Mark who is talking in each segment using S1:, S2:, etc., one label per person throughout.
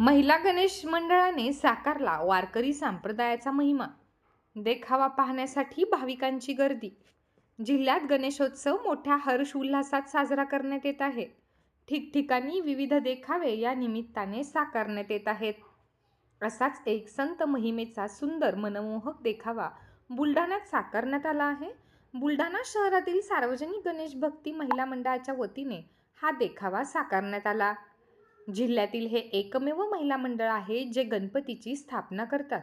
S1: महिला गणेश मंडळाने साकारला वारकरी संप्रदायाचा महिमा. देखावा पाहण्यासाठी भाविकांची गर्दी. जिल्ह्यात गणेशोत्सव मोठ्या हर्ष उल्हासात साजरा करण्यात येत आहे. ठिकठिकाणी विविध देखावे या निमित्ताने साकारण्यात येत आहेत. असाच एक संत महिमेचा सुंदर मनमोहक देखावा बुलढाण्यात साकारण्यात आला आहे. बुलढाणा शहरातील सार्वजनिक गणेश भक्ती महिला मंडळाच्या वतीने हा देखावा साकारण्यात आला. जिल्ह्यातील हे एकमेव महिला मंडळ आहे जे गणपतीची स्थापना करतात.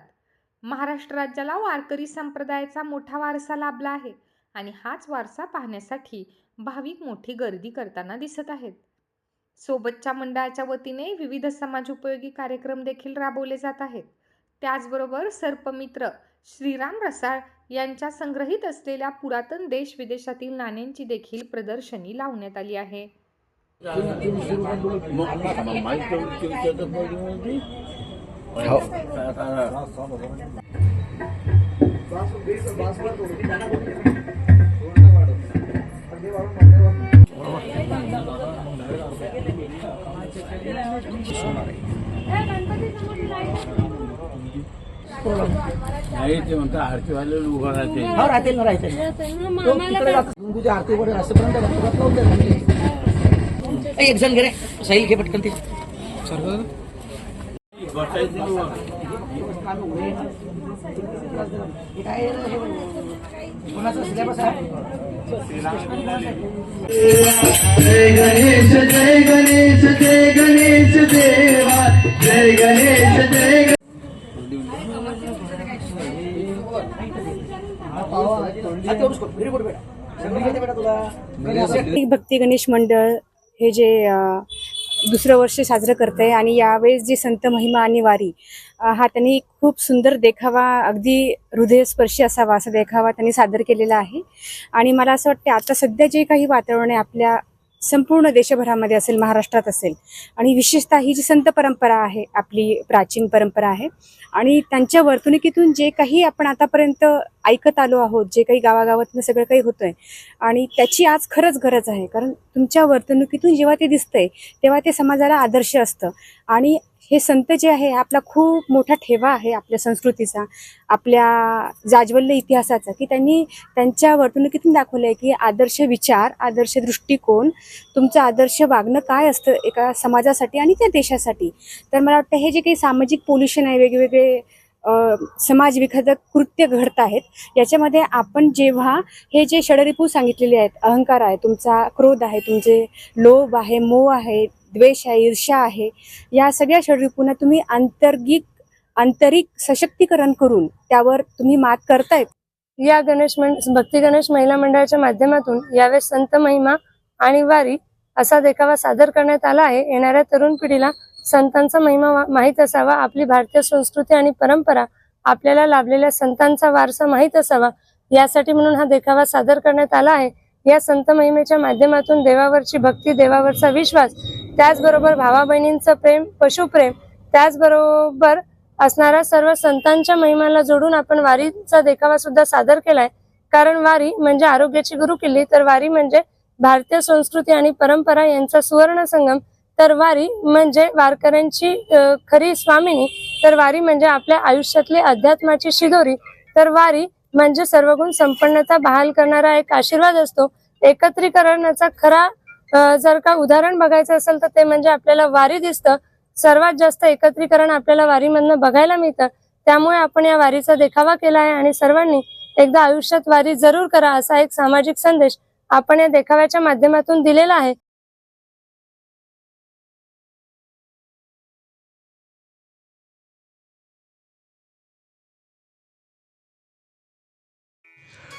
S1: महाराष्ट्र राज्याला वारकरी संप्रदायाचा मोठा वारसा लाभला आहे आणि हाच वारसा पाहण्यासाठी भाविक मोठी गर्दी करताना दिसत आहेत. सोबतच्या मंडळाच्या वतीने विविध समाज उपयोगी कार्यक्रम देखील राबवले जात आहेत. त्याचबरोबर सर्पमित्र श्रीराम रसाळ यांच्या संग्रहित असलेल्या पुरातन देश विदेशातील नाण्यांची देखील प्रदर्शनी लावण्यात आली आहे.
S2: नाही ते म्हणतात आरतीवाले उभं राहते
S3: हा राहतील ना राहतील तो तिकडे जातो तुझी आरती वगैरे असेपर्यंत गणपतीत नव्हते एक जण घे रे साहिल घे पटकन ते
S2: बसायचं वर.
S3: काय कोणाचा सिलेबस आहे
S4: जय गणेश जय गणेश जय गणेश देवा जय गणेश जय
S5: भक्ती गणेश मंडळ हे जे दुसरं वर्ष साजरं करत आहे आणि यावेळेस जी संत महिमा आणि वारी हा त्यांनी खूप सुंदर देखावा अगदी हृदयस्पर्शी असावा असा देखावा त्यांनी सादर केलेला आहे. आणि मला असं वाटतं आता सध्या जे काही वातावरण आहे आपल्या संपूर्ण देशभरामध्ये असेल महाराष्ट्रात असेल. आणि विशेषतः ही जी संत परंपरा आहे आपली प्राचीन परंपरा आहे आणि त्यांच्या वर्तणुकीतून जे काही आपण आतापर्यंत ऐकत आलो आहोत जे काही गावागावातनं सगळं काही होतंय आणि त्याची आज खरंच गरज आहे. कारण तुमच्या वर्तणुकीतून जेव्हा ते दिसतंय तेव्हा ते समाजाला आदर्श असतं. आणि हे संत जे आहे आपला खूप मोठा ठेवा आहे आपल्या संस्कृतीचा. आपल्या जाज्वल्य इतिहासाचा. की त्यांनी त्यांच्या वर्तणुकीतून दाखवलं आहे की आदर्श विचार आदर्श दृष्टिकोन तुमचं आदर्श वागणं काय असतं एका समाजासाठी आणि त्या देशासाठी? तर मला वाटतं हे जे काही सामाजिक पोल्युशन आहे वेगवेगळे समाज विघातक कृत्य घडत आहेत याच्यामध्ये आपण जेव्हा हे जे षडरिपू सांगितलेले आहेत अहंकार आहे तुमचा क्रोध आहे तुमचे लोभ आहे मोह आहे द्वेष आहे ईर्ष्या आहे या सगळ्या षडरिपूंना तुम्ही आंतर्गिक आंतरिक सशक्तीकरण करून त्यावर तुम्ही मात करतायत
S6: या गणेश भक्ती गणेश महिला मंडळाच्या माध्यमातून यावेळेस संत महिमा आणि वारी असा देखावा सादर करण्यात आला आहे. येणाऱ्या तरुण पिढीला संतांचा महिमा माहीत असावा आपली भारतीय संस्कृती आणि परंपरा आपल्याला लाभलेल्या संतांचा वारसा माहीत असावा यासाठी म्हणून हा देखावा सादर करण्यात आला आहे. या संत महिमेच्या माध्यमातून देवावरची भक्ती देवावरचा विश्वास त्याचबरोबर भावा बहिणींचं प्रेम पशुप्रेम त्याचबरोबर असणाऱ्या सर्व संतांच्या महिमाला जोडून आपण वारीचा देखावा सुद्धा सादर केलाय. कारण वारी म्हणजे आरोग्याची गुरुकिल्ली तर वारी म्हणजे भारतीय संस्कृती आणि परंपरा यांचा सुवर्ण संगम. तर वारी म्हणजे वारकऱ्यांची खरी स्वामिनी तर वारी म्हणजे आपल्या आयुष्यातली अध्यात्माची शिदोरी. तर वारी म्हणजे सर्वगुण संपन्नता बहाल करणारा एक आशीर्वाद असतो. एकत्रीकरणाचा खरा जर का उदाहरण बघायचं असेल तर ते म्हणजे आपल्याला वारी दिसतं. सर्वात जास्त एकत्रीकरण आपल्याला वारीमधनं बघायला मिळतं. त्यामुळे आपण या वारीचा देखावा केला आहे आणि सर्वांनी एकदा आयुष्यात वारी जरूर करा असा एक सामाजिक संदेश आपण या देखाव्याच्या माध्यमातून दिलेला आहे.